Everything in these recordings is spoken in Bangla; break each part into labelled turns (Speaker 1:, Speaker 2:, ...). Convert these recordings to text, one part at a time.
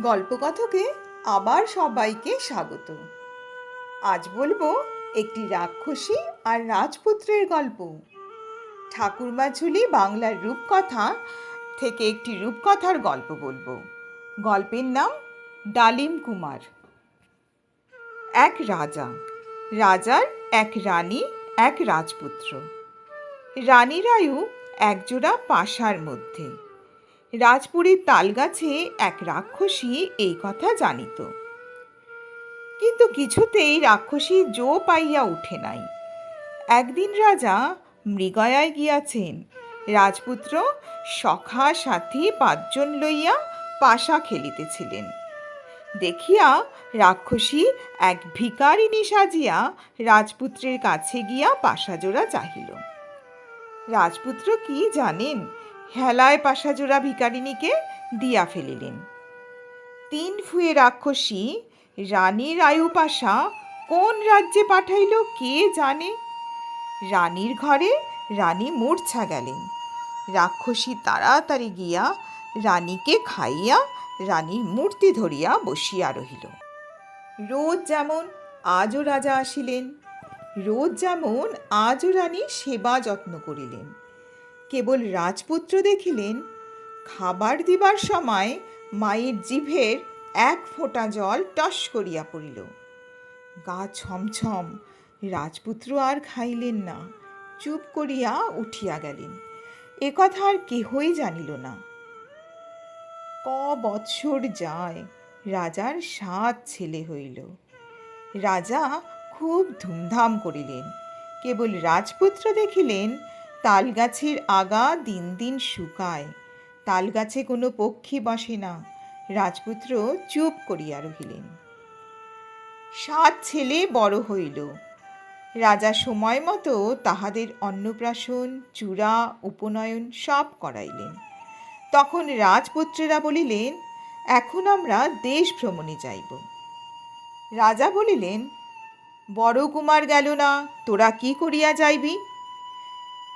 Speaker 1: গল্পকথকে আবার সবাইকে স্বাগত। আজ বলব একটি রাক্ষসী আর রাজপুত্রের গল্প। ঠাকুরমাঝুলি বাংলার রূপকথা থেকে একটি রূপকথার গল্প বলব। গল্পের নাম ডালিম কুমার। এক রাজা। রাজার এক রানী, এক রাজপুত্র। রানীর আয়ু একজোড়া পাশার মধ্যে। রাজপুরীর তালগাছে এক রাক্ষসী এই কথা জানিত। কিন্তু কিছুতেই রাক্ষসী জো পাইয়া উঠে নাই। একদিন রাজা মৃগয়ায় গিয়াছেন। রাজপুত্র সখা সাথী পাঁচজন লইয়া পাশা খেলিতেছিলেন। দেখিয়া রাক্ষসী এক ভিকারিনী সাজিয়া রাজপুত্রের কাছে গিয়া পাশাজোড়া চাহিল। রাজপুত্র কি জানেন? হেলায় পাশাজোড়া ভিকারিনীকে দিয়া ফেলিলেন। তিন ফুয়ে রাক্ষসী, রানীর আয়ু পাশা কোন রাজ্যে পাঠাইল কে জানে? রানীর ঘরে রানী মূর্ছা গেলেন। রাক্ষসী তাড়াতাড়ি গিয়া রানীকে খাইয়া রানীর মূর্তি ধরিয়া বসিয়া রহিল। রোজ যেমন আজও রাজা আসিলেন, রোজ যেমন আজও রানী সেবা যত্ন করিলেন। কেবল রাজপুত্র দেখিলেন, খাবার দিবার সময় মায়ের জিভের এক ফোঁটা জল টস করিয়া পড়িল। গা ছমছম, রাজপুত্র আর খাইলেন না, চুপ করিয়া উঠিয়া গেলেন। এ কথা আর কেহই জানিল না। ক বৎসর যায়, রাজার সাত ছেলে হইল। রাজা খুব ধুমধাম করিলেন। কেবল রাজপুত্র দেখিলেন তালগাছের আগা দিন দিন শুকায়। তালগাছে কোনো পক্ষী বসে না। রাজপুত্র চুপ করিয়া রহিলেন। সাত ছেলে বড় হইল। রাজা সময় মতো তাহাদের অন্নপ্রাশন, চূড়া, উপনয়ন সব করাইলেন। তখন রাজপুত্রেরা বলিলেন, এখন আমরা দেশ ভ্রমণে যাইব। রাজা বলিলেন, বড় কুমার গেল না, তোরা কি করিয়া যাইবি?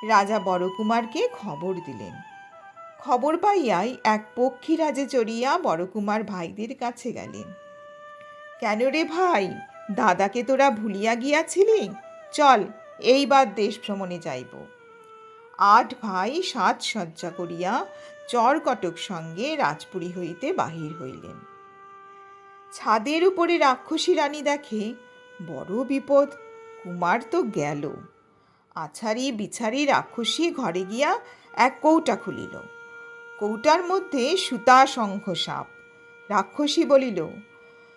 Speaker 1: রাজা বড়কুমারকে খবর দিলেন। খবর পাইয়াই এক পক্ষীরাজে চড়িয়া বড়কুমার ভাইদের কাছে গেলেন। কেন রে ভাই, দাদাকে তোরা ভুলিয়া গিয়াছিলি? চল, এইবার দেশ ভ্রমণে যাইব। আট ভাই সাত সজ্জা করিয়া চরকটক সঙ্গে রাজপুরী হইতে বাহির হইলেন। ছাদের উপরে রাক্ষসী রানী দেখে, বড় বিপদ, কুমার তো গেল। আছাড়ি বিছাড়ি রাক্ষসী ঘরে গিয়া এক কৌটা খুলিল। কৌটার মধ্যে সুতা শঙ্খ সাপ। রাক্ষসী বলিল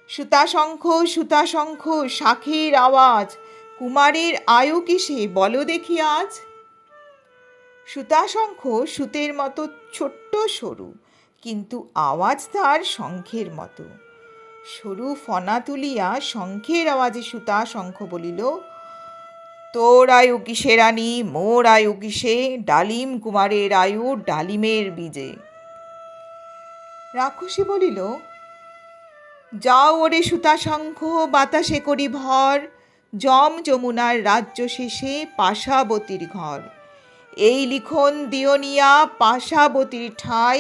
Speaker 1: সুতা শঙ্খ সুতা শঙ্খ শাখের আওয়াজ, কুমারের আয়ু কিসে বলো দেখি আজ? সুতাশঙ্খ সুতের মতো ছোট্ট সরু, কিন্তু আওয়াজ তার শঙ্খের মতো। সরু ফনা তুলিয়া শঙ্খের আওয়াজে সুতা শঙ্খ বলিল তোর আয়ু কিসে রানী? মোর আয়ু কিসে? ডালিম কুমারের আয়ু ডালিমের বীজে। রাক্ষসী বলিল, যাও ওরে সুতা শঙ্খ বাতাসে করি ভর। যম যমুনার রাজ্য শেষে পাশাবতীর ঘর। এই লিখন দিওনিয়া পাশাবতীর ঠাই।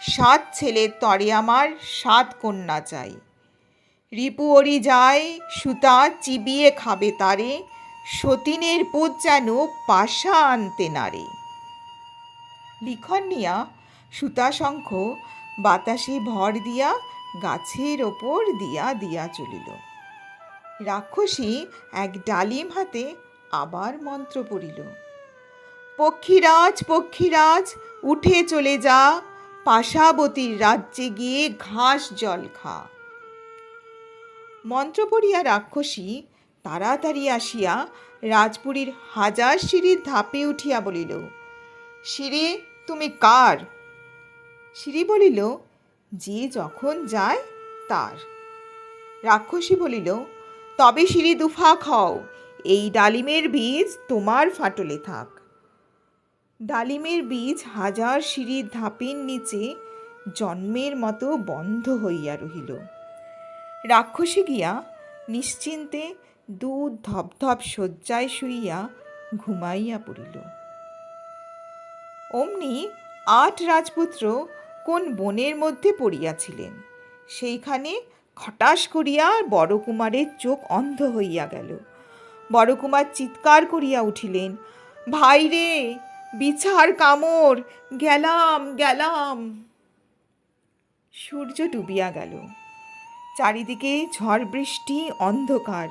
Speaker 1: সাত ছেলের তরে আমার সাত কন্যা চাই। রিপু ওরি যায়, সুতা চিবিয়ে খাবে তারে। সতীনের পুত যেন পাশা আনতে নারে। লিখন নিয়া সুতাশঙ্খ বাতাসে ভর দিয়া গাছের ওপর দিয়া দিয়া চলিল। রাক্ষসী এক ডালিম হাতে আবার মন্ত্র পড়িল, পক্ষীরাজ পক্ষীরাজ, উঠে চলে যা, পাশাবতীর রাজ্যে গিয়ে ঘাস জল খা। মন্ত্র পড়িয়া রাক্ষসী তাড়াতাড়ি আসিয়া রাজপুরীর হাজার সিঁড়ির ধাপে উঠিয়া বলিল, সিঁড়ি তুমি কার? সিঁড়ি বলিল, যে যখন যায় তার। রাক্ষসী বলিল, তবে সিঁড়ি দুফা খাও, এই ডালিমের বীজ তোমার ফাটলে থাক। ডালিমের বীজ হাজার সিঁড়ির ধাপের নিচে জন্মের মতো বন্ধ হইয়া রহিল। রাক্ষসী গিয়া নিশ্চিন্তে দুধ ধপধপ শয্যায় শুইয়া ঘুমাইয়া পড়িল। অমনি আট রাজপুত্র কোন বনের মধ্যে পড়িয়াছিলেন? সেইখানে খটাস করিয়া বড়কুমারের চোখ অন্ধ হইয়া গেল। বড়কুমার চিৎকার করিয়া উঠিলেন, ভাই রে, বিছার কামড়, গেলাম গেলাম। সূর্য ডুবিয়া গেল। চারিদিকে ঝড় বৃষ্টি, অন্ধকার।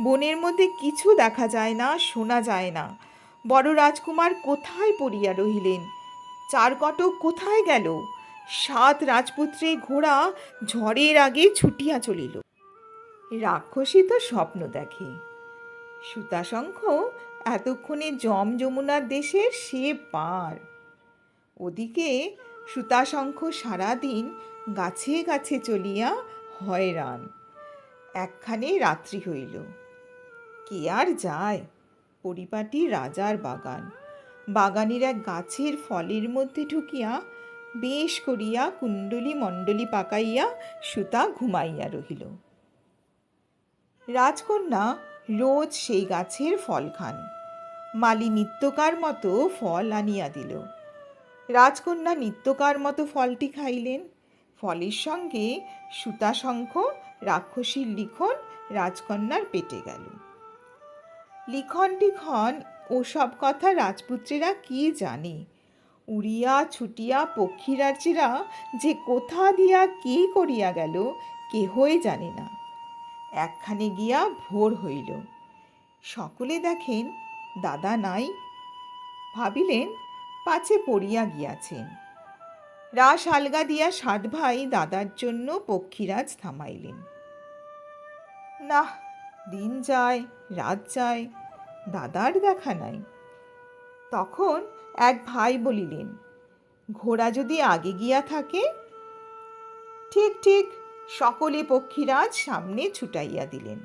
Speaker 1: বনের মধ্যে কিছু দেখা যায় না, শোনা যায় না। বড় রাজকুমার কোথায় পড়িয়া রহিলেন? চারকটক কোথায় গেল? সাত রাজপুত্রে ঘোড়া ঝড়ের আগে ছুটিয়া চলিল। রাক্ষসী তো স্বপ্ন দেখে। সুতাশঙ্খ, এতক্ষণে জম যমুনার দেশের সে পার। ওদিকে সুতাশঙ্খ সারাদিন গাছে গাছে চলিয়া হয়রান। একখানে রাত্রি হইল। কে আর যায়? পরিপাটি রাজার বাগান। বাগানের এক গাছের ফলের মধ্যে ঢুকিয়া বেশ করিয়া কুণ্ডলি মণ্ডলি পাকাইয়া সুতা ঘুমাইয়া রহিল। রাজকন্যা রোজ সেই গাছের ফল খান। মালি নিত্যকার মতো ফল আনিয়া দিল। রাজকন্যা নিত্যকার মতো ফলটি খাইলেন। ফলের সঙ্গে সুতাশঙ্খ, রাক্ষসীর লিখন রাজকন্যার পেটে গেল। লিখন টিখন ওসব কথা রাজপুত্রেরা কি জানে? উড়িয়া ছুটিয়া পক্ষীরাজেরা যে কোথা দিয়া কি করিয়া গেল, কেহই জানে না। একখানে গিয়া ভোর হইল। সকলে দেখেন, দাদা নাই। ভাবিলেন, পাছে পড়িয়া গিয়াছেন। রাস আলগা দিয়া সাত ভাই দাদার জন্য পক্ষীরাজ থামাইলেন। না দিন যায়, রাত যায়, দাদার দেখা নাই। তখন এক ভাই বলিলেন, ঘোড়া যদি আগে গিয়া থাকে? ঠিক ঠিক, সকলে পক্ষীরাজ সামনে ছুটাইয়া দিলেন।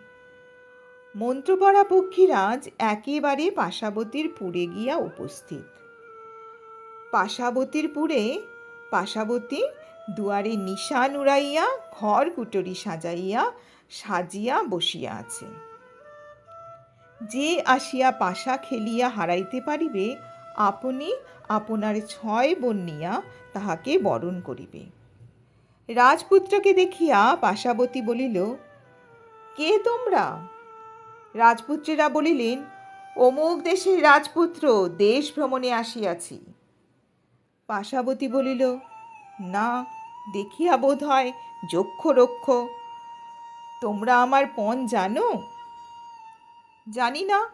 Speaker 1: মন্ত্রপড়া পক্ষীরাজ একেবারে পাশাবতীর পুরে গিয়া উপস্থিত। পাশাবতীর পুরে পাশাবতী দুয়ারে নিশান উড়াইয়া, ঘর কুটরি সাজাইয়া সাজিয়া বসিয়া আছে। যে আসিয়া পাশা খেলিয়া হারাইতে পারিবে, আপনি আপনার ছয় বন্যিয়া তাহাকে বরণ করিবে। রাজপুত্রকে দেখিয়া পাশাবতী বলিল, কে তোমরা? রাজপুত্রেরা বলিলেন, অমুক দেশের রাজপুত্র, দেশ ভ্রমণে আসিয়াছি। পাশাবতী বলিল, না, দেখিয়া বোধ হয় যক্ষ রক্ষ তোমরা আমার পণ জানো? জানি না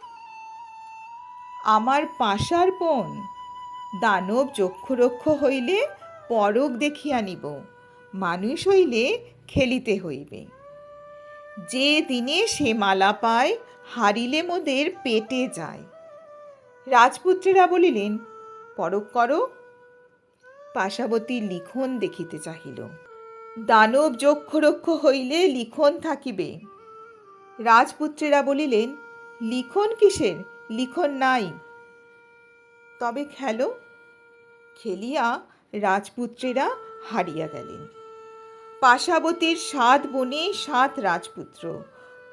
Speaker 1: আমার পাশার পণ, দানব যক্ষরক্ষ হইলে পরক দেখিয়া নিব, মানুষ হইলে খেলিতে হইবে। যে দিনে সে মালা পায়, হারিলে মোদের পেটে যায়। রাজপুত্রেরা বলিলেন, পরক করো। পাশাবতী লিখন দেখিতে চাহিল। দানব যক্ষরক্ষ হইলে লিখন থাকিবে। রাজপুত্রেরা বলিলেন, লিখন কিসের? লিখন নাই। তবে খেলো। খেলিয়া রাজপুত্রেরা হারিয়া গেলেন। পাশাবতীর সাত বনে সাত রাজপুত্র।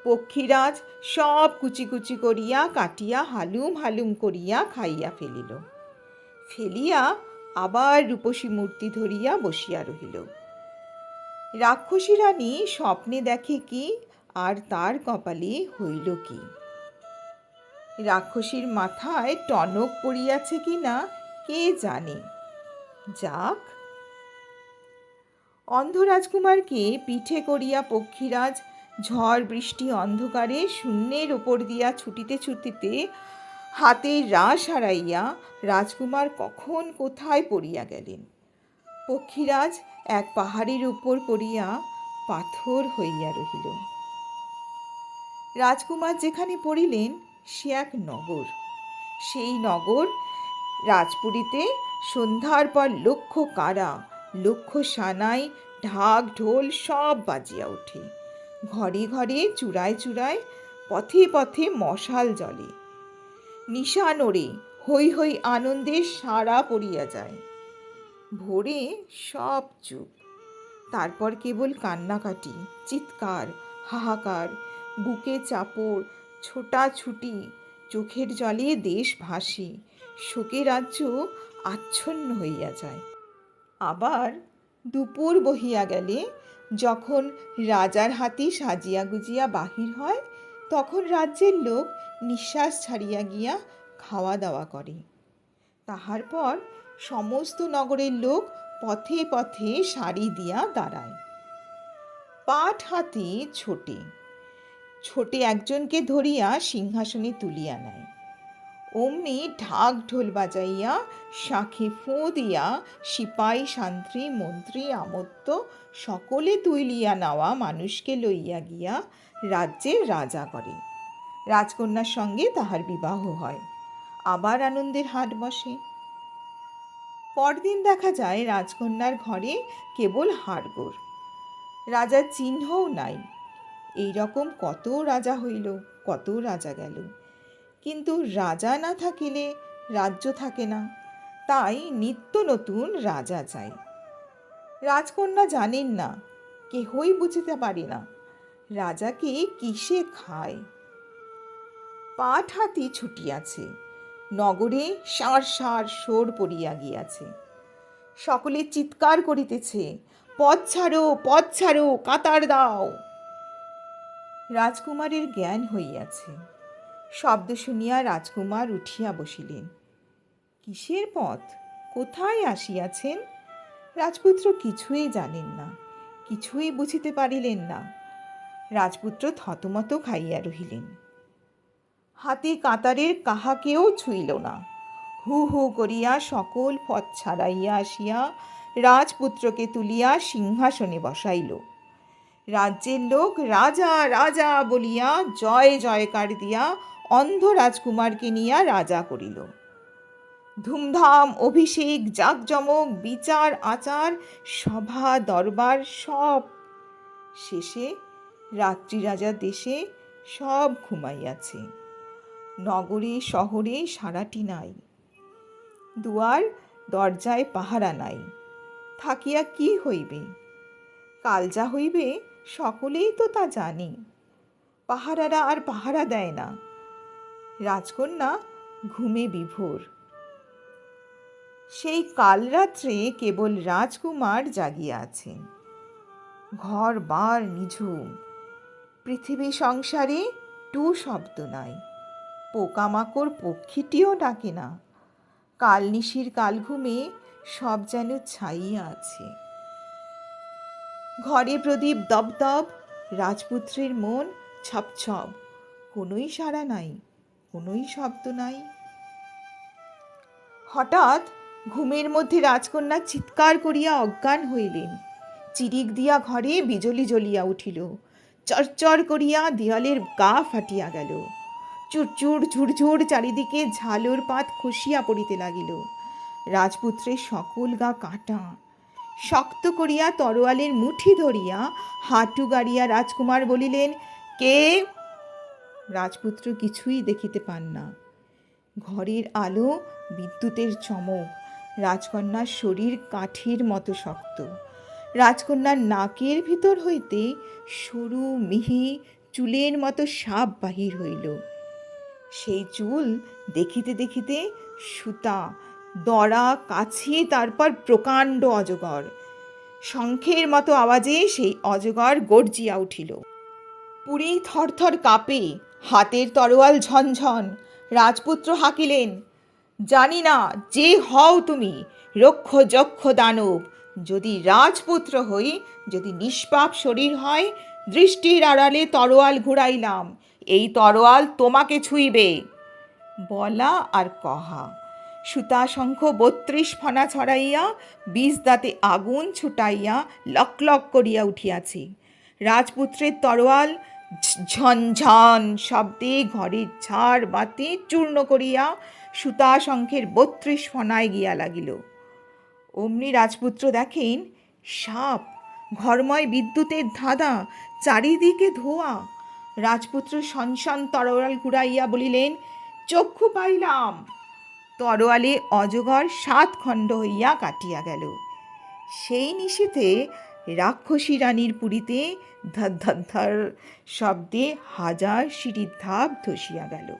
Speaker 1: পক্ষীরাজ সব কুচি কুচি করিয়া কাটিয়া হালুম হালুম করিয়া খাইয়া ফেলিল। ফেলিয়া আবার রূপসী মূর্তি ধরিয়া বসিয়া রহিল। রাক্ষসী রানী স্বপ্নে দেখে কি, আর তার কপালে হইল কি? রাক্ষসীর মাথায় টনক পড়িয়াছে কি না, কে জানে? যাক। অন্ধ রাজকুমারকে পিঠে করিয়া পক্ষীরাজ ঝড় বৃষ্টি অন্ধকারে শূন্যের ওপর দিয়া ছুটিতে ছুটিতে হাতে রাস হারাইয়া রাজকুমার কখন কোথায় পড়িয়া গেলেন? পক্ষীরাজ এক পাহাড়ের উপর পড়িয়া পাথর হইয়া রহিল। রাজকুমার যেখানে পড়িলেন, সে এক নগর। সেই নগর রাজপুরীতে সন্ধ্যার পর লক্ষ কারা, লক্ষ সানাই, ঢাক ঢোল সব বাজিয়া ওঠে। ঘরে ঘরে, চূড়ায় চূড়ায়, পথে পথে মশাল জ্বলে। নিশা নড়ে হৈ হৈ আনন্দে সারা পড়িয়া যায়। ভোরে সব চুপ। তারপর কেবল কান্নাকাটি, চিৎকার, হাহাকার, বুকে চাপড়, ছোটাছুটি, চোখের জলে দেশ ভাসে, শোকে রাজ্য আচ্ছন্ন হইয়া যায়। আবার দুপুর বহিয়া গেলে যখন রাজার হাতি সাজিয়া গুজিয়া বাহির হয়, তখন রাজ্যের লোক নিঃশ্বাস ছাড়িয়া গিয়া খাওয়া দাওয়া করে। তাহার পর সমস্ত নগরের লোক পথে পথে সারি দিয়া দাঁড়ায়। পাট হাতি ছোটে। ছোটে একজনকে ধরিয়া সিংহাসনে তুলিয়া নেয়। অমনি ঢাক ঢোল বাজাইয়া, শাঁখে ফোঁ দিয়া, সিপাই শান্ত্রী মন্ত্রী, আমত্ত, সকলে তুলিয়া নেওয়া মানুষকে লইয়া গিয়া রাজ্যের রাজা করে। রাজকন্যার সঙ্গে তাহার বিবাহ হয়। আবার আনন্দের হাট বসে। পরদিন দেখা যায় রাজকন্যার ঘরে কেবল হাড়গোড়। রাজার চিহ্নও নাই। এই রকম কত রাজা হইল, কত রাজা গেল। কিন্তু রাজা না থাকিলে রাজ্য থাকে না। তাই নিত্য নতুন রাজা চাই। রাজকন্যা জানেন না, কেহই বুঝিতে পারে না, রাজাকে কিসে খায়। পাট হাতি ছুটিয়াছে। নগরে সার সার সোর পড়িয়া গিয়াছে। সকলে চিৎকার করিতেছে, পথ ছাড়ো পথ ছাড়ো, কাতার দাও! রাজকুমারের জ্ঞান হইয়াছে। শব্দ শুনিয়া রাজকুমার উঠিয়া বসিলেন। কিসের পথ? কোথায় আসিয়াছেন? রাজপুত্র কিছুই জানেন না, কিছুই বুঝিতে পারিলেন না। রাজপুত্র থতমত খাইয়া রহিলেন। হাতি কাতারের কাহাকেও ছুঁইল না। হু হু করিয়া সকল পথ ছাড়াইয়া আসিয়া রাজপুত্রকে তুলিয়া সিংহাসনে বসাইল। রাজ্যের লোক, রাজা রাজা বলিয়া জয়, জয়কার দিয়া অন্ধ রাজকুমারকে নিয়া রাজা করিল। ধুমধাম, অভিষেক, জাঁকজমক, বিচার, আচার, সভা, দরবার সব শেষে রাত্রি রাজার দেশে সব ঘুমাইয়াছে। নগরে শহরে সারাটি নাই। দুয়ার দরজায় পাহারা নাই। থাকিয়া কি হইবে? কাল যা হইবে, সকলেই তো তা জানে। পাহারারা আর পাহারা দেয় না। রাজকন্যা ঘুমে বিভোর। সেই কাল রাত্রে কেবল রাজকুমার জাগিয়া আছেন ঘর বার নিঝুম। পৃথিবী সংসারে টু শব্দ নাই। পোকামাকড় পক্ষীটিও ডাকে না। কালনিশির কালঘুমে সব যেন ছাইয়া আছে। ঘরে প্রদীপ দবদব রাজপুত্রের মন ছপছপ কোনোই সাড়া নাই, কোনোই শব্দ নাই। হঠাৎ ঘুমের মধ্যে রাজকন্যা চিৎকার করিয়া অজ্ঞান হইলেন। চিরিক দিয়া ঘরে বিজলি জ্বলিয়া উঠিল। চরচর করিয়া দেয়ালের গা ফাটিয়া গেল। চুরচুর ঝুরঝুর চারিদিকে ঝালর পাত খসিয়া পড়িতে লাগিল। রাজপুত্রের সকল গা কাটা। শক্ত করিয়া তরোয়ালের মুঠি ধরিয়া হাঁটু গাড়িয়া রাজকুমার বলিলেন, কে? রাজপুত্র কিছুই দেখিতে পান না। ঘরের আলো, বিদ্যুতের চমক, রাজকন্যার শরীর কাঠির মতো শক্ত। রাজকন্যার নাকের ভিতর হইতে সরু মিহি চুলের মতো সাপ বাহির হইল। সেই চুল দেখিতে দেখিতে সুতা, দড়া কাছে তারপর প্রকাণ্ড অজগর। শঙ্খের মতো আওয়াজে সেই অজগর গর্জিয়া উঠিল। পুরী থরথর কাঁপে, হাতের তরোয়াল ঝনঝন, রাজপুত্র হাকিলেন, জানি না, যে হও তুমি, রক্ষ যক্ষ দানব, যদি রাজপুত্র হই, যদি নিষ্পাপ শরীর হয়, দৃষ্টির আড়ালে তরোয়াল ঘুরাইলাম এই তরোয়াল তোমাকে ছুঁইবে। বলা আর কহা। সুতা শঙ্খ বত্রিশ ফনা ছড়াইয়া, বীজ দাঁতে আগুন ছুটাইয়া লক লক করিয়া উঠিয়াছে। রাজপুত্রের তরোয়াল ঝনঝন শব্দে ঘরের ঝাড় বাতি চূর্ণ করিয়া সুতা শঙ্খের বত্রিশ ফনায় গিয়া লাগিল। অমনি রাজপুত্র দেখেন, সাপ, ঘরময় বিদ্যুতের ধাঁধা, চারিদিকে ধোয়া। রাজপুত্র সনসন তরোয়াল ঘুরাইয়া বলিলেন, চক্ষু পাইলাম। তরোয়ালে অজগর সাত খণ্ড হইয়া কাটিয়া গেল। সেই নিশীথে রাক্ষসী রানীর পুরীতে ধর শব্দে হাজার সিঁড়ির ধাপ ধসিয়া গেল।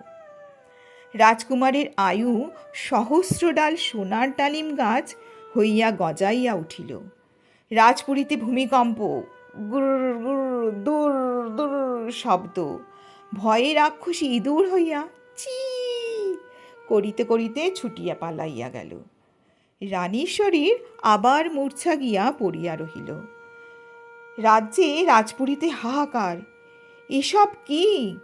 Speaker 1: রাজকুমারের আয়ু সহস্র ডাল সোনার ডালিম গাছ হইয়া গজাইয়া উঠিল। রাজপুরীতে ভূমিকম্প গুর গুর, দূর দূর শব্দ। ভয়ে রাক্ষসী ইঁদুর হইয়া চি করিতে করিতে ছুটিয়া পালাইয়া গেল। রানীর শরীর আবার মূর্ছা গিয়া পড়িয়া রহিল। রাজ্যে রাজপুরীতে হাহাকার। এসব কি?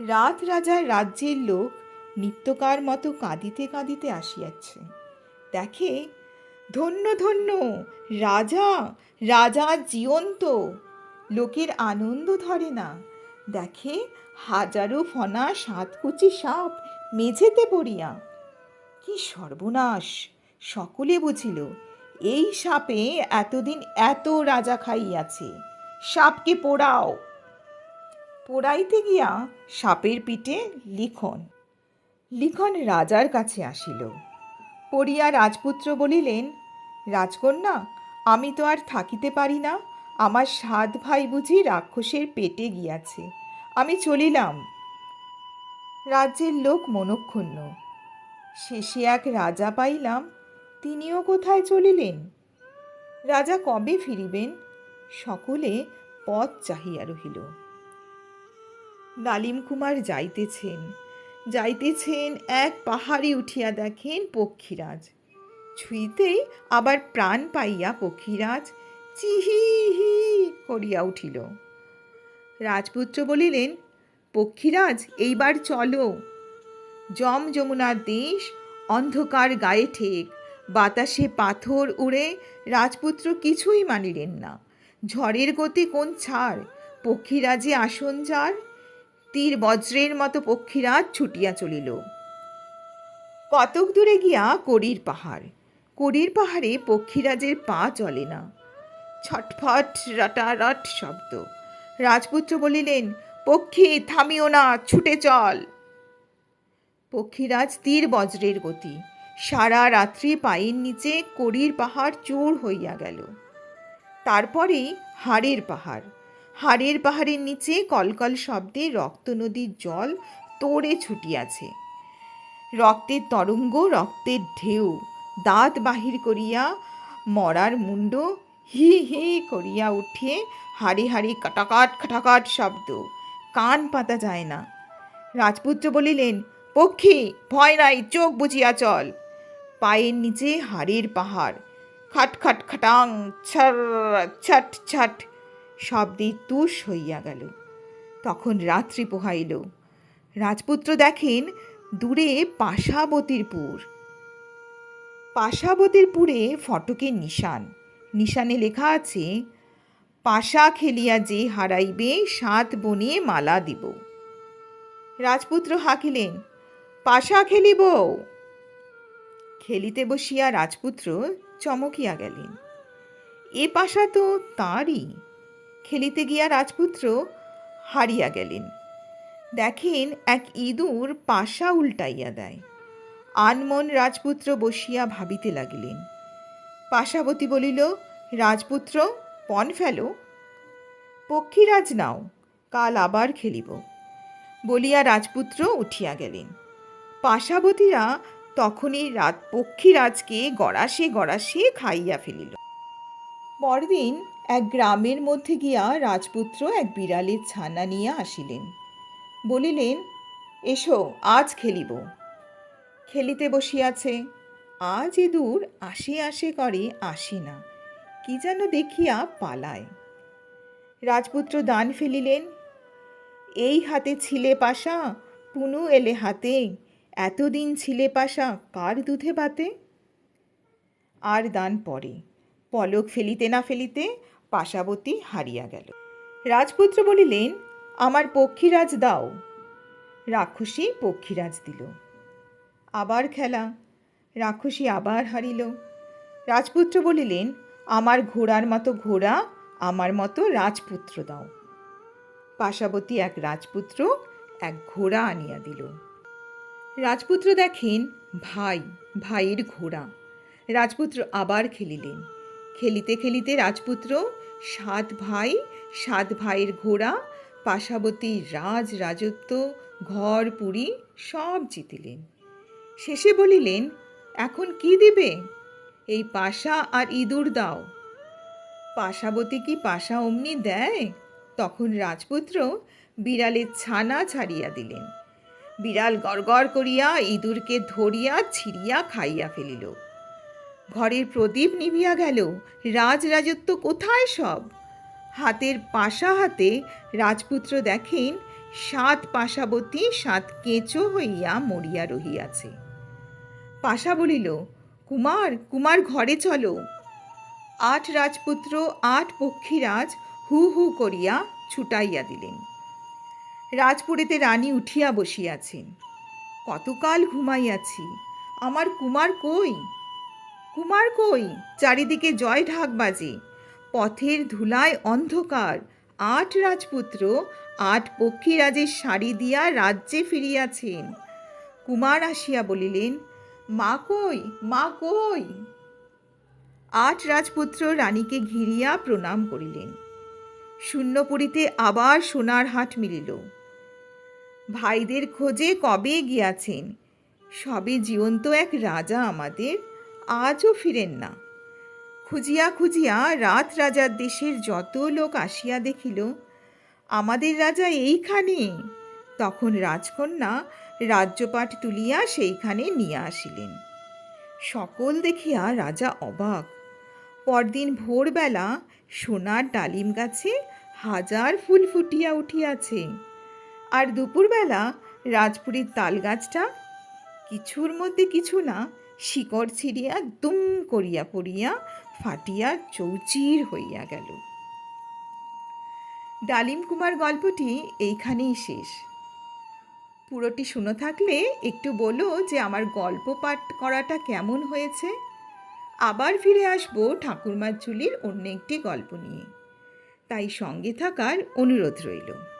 Speaker 1: রাত রাজার রাজ্যের লোক নিত্যকার মতো কাঁদিতে কাঁদিতে আসিয়াছে। দেখে ধন্য ধন্য। রাজা রাজা জীবন্ত। লোকের আনন্দ ধরে না। দেখে হাজারো ফনা সাতকুচি সাপ মেঝেতে পড়িয়া। কি সর্বনাশ! সকলে বুঝিল, এই সাপে এতদিন এত রাজা খাইয়াছে। সাপকে পোড়াও। পোড়াইতে গিয়া সাপের পিঠে লিখন। লিখন রাজার কাছে আসিল। পড়িয়া রাজপুত্র বলিলেন, রাজকন্যা, আমি তো আর থাকিতে পারি না। আমার সাত ভাই বুঝি রাক্ষসের পেটে গিয়াছে। আমি চলিলাম। রাজ্যের লোক মনক্ষুণ্ণ। শেষে এক রাজা পাইলাম, তিনিও কোথায় চলিলেন? রাজা কবে ফিরিবেন? সকলে পথ চাহিয়া রহিল। নালিম কুমার যাইতেছেন। যাইতেছেন এক পাহাড়ে উঠিয়া দেখেন পক্ষীরাজ। ছুঁইতেই আবার প্রাণ পাইয়া পক্ষীরাজ চিহি হি করিয়া উঠিল। রাজপুত্র বলিলেন, পক্ষীরাজ, এইবার চলো। যম যমুনার দেশ অন্ধকার গায়ে ঠেক। বাতাসে পাথর উড়ে রাজপুত্র কিছুই মানিলেন না। ঝড়ের গতি কোন ছাড়? পক্ষীরাজে আসন যার তীর বজ্রের মতো পক্ষীরাজ ছুটিয়া চলিল। কতক দূরে গিয়া করির পাহাড়। করির পাহাড়ে পক্ষীরাজের পা চলে না। ছটফট, রটারট শব্দ। রাজপুত্র বলিলেন, পক্ষী, থামিও না, ছুটে চল। পক্ষীরাজ তীর বজ্রের গতি। সারা রাত্রি পায়ের নিচে করির পাহাড় চোর হইয়া গেল। তারপরেই হাড়ের পাহাড়। হাড়ের পাহাড়ের নিচে কলকল শব্দে রক্ত নদীর জল তোড়ে ছুটিয়াছে। রক্তের তরঙ্গ, রক্তের ঢেউ, দাঁত বাহির করিয়া মরার মুন্ড হি হি করিয়া উঠে হাড়ি হাড়ি কাটাকাট খাটাকাট শব্দ। কান পাতা যায় না। রাজপুত্র বলিলেন, পক্ষী, ভয় নাই, চোখ বুঝিয়া চল। পায়ের নিচে হাড়ের পাহাড়, খাট খাট খাটাং ছট ছট শব্দে তুষ হইয়া গেল। তখন রাত্রি পোহাইল। রাজপুত্র দেখেন দূরে পাশাবতীর পুর। পাশাবতীর পুরে ফটকের নিশান। নিশানে লেখা আছে, পাশা খেলিয়া যে হারাইবে, সাত বনে মালা দিব। রাজপুত্র হাঁকিলেন, পাশা খেলিব? খেলিতে বসিয়া রাজপুত্র চমকিয়া গেলেন। এ পাশা তো তাঁরই। খেলিতে গিয়া রাজপুত্র হারিয়া গেলেন। দেখেন এক ইঁদুর পাশা উল্টাইয়া দেয়। আনমন রাজপুত্র বসিয়া ভাবিতে লাগিলেন। পাশাবতী বলিল, রাজপুত্র, পণ ফেলো। পক্ষীরাজ নাও, কাল আবার খেলিব। বলিয়া রাজপুত্র উঠিয়া গেলেন। পাশাবতীরা তখনই রাত, পক্ষীরাজকে গড়াসে গড়াসে খাইয়া ফেলিল। পরদিন এক গ্রামের মধ্যে গিয়া রাজপুত্র এক বিড়ালের ছানা নিয়ে আসিলেন। বলিলেন, এসো, আজ খেলিব। খেলিতে বসিয়াছে। আজ এদুর আসে আসে করে আসি না। কি যেন দেখিয়া পালায়। রাজপুত্র দান ফেলিলেন, এই হাতে ছিলে পাশা, পুনু এলে হাতে। এতদিন ছিলে পাশা, কার দুধে বাতে? আর দান পরে। পলক ফেলিতে না ফেলিতে পাশাবতী হারিয়া গেল। রাজপুত্র বলিলেন, আমার পক্ষীরাজ দাও। রাক্ষসী পক্ষীরাজ দিল। আবার খেলা। রাক্ষসী আবার হারিল। রাজপুত্র বলিলেন, আমার ঘোড়ার মতো ঘোড়া, আমার মতো রাজপুত্র দাও। পাশাবতী এক রাজপুত্র এক ঘোড়া আনিয়া দিল। রাজপুত্র দেখেন, ভাই, ভাইয়ের ঘোড়া। রাজপুত্র আবার খেলিলেন। খেলিতে খেলিতে রাজপুত্র, সাত ভাই, সাত ভাইয়ের ঘোড়া, পাশাবতী রাজ, রাজত্ব, ঘর, পুরী সব জিতিলেন। শেষে বলিলেন, এখন কি দিবে? এই পাশা আর ইঁদুর দাও। পাশাবতী কি পাশা অমনি দেয়? তখন রাজপুত্র বিড়ালের ছানা ছাড়িয়া দিলেন। বিড়াল গড়গড় করিয়া ইঁদুরকে ধরিয়া, ছিঁড়িয়া খাইয়া ফেলিল। ঘরের প্রদীপ নিভিয়া গেল। রাজ রাজত্ব কোথায় সব? হাতের পাশা হাতে রাজপুত্র দেখেন, সাত পাশাবতী, সাত কেঁচো হইয়া মরিয়া রহিয়াছে। পাশা বলিল, কুমার কুমার ঘরে চলো। আট রাজপুত্র, আট পক্ষীরাজ হু হু করিয়া ছুটাইয়া দিলেন। রাজপুরীতে রানী উঠিয়া বসিয়াছেন। কতকাল ঘুমাইয়াছি? আমার কুমার কই? কুমার কই? চারিদিকে জয় ঢাক বাজে পথের ধুলায় অন্ধকার। আট রাজপুত্র, আট পক্ষীরাজের শাড়ি দিয়া রাজ্যে ফিরিয়াছেন। কুমার আসিয়া বলিলেন, মা কই? মা কই? আট রাজপুত্র রানীকে ঘিরিয়া প্রণাম করিলেন। শূন্যপুরীতে আবার সোনার হাট মিলিল। ভাইদের খোঁজে কবে গিয়াছেন? সবে জীবন্ত এক রাজা আমাদের। আজও ফিরেন না। খুঁজিয়া খুঁজিয়া রাত রাজার দেশের যত লোক আসিয়া দেখিল, আমাদের রাজা এইখানে? তখন রাজকন্যা রাজ্যপাট তুলিয়া সেইখানে নিয়ে আসিলেন। সকল দেখিয়া রাজা অবাক। পরদিন ভোরবেলা সোনার ডালিম গাছে হাজার ফুল ফুটিয়া উঠিয়াছে। আর দুপুরবেলা রাজপুরীর তাল গাছটা কিছুর মধ্যে কিছু না শিকড় ছিঁড়িয়া দুম করিয়া পড়িয়া ফাটিয়া চৌচির হইয়া গেল। ডালিম কুমার গল্পটি এইখানেই শেষ। পুরোটি শুনে থাকলে একটু বলো যে আমার গল্প পাঠ করাটা কেমন হয়েছে। আবার ফিরে আসব ঠাকুরমার ঝুলির অন্য একটি গল্প নিয়ে। তাই সঙ্গে থাকার অনুরোধ রইল।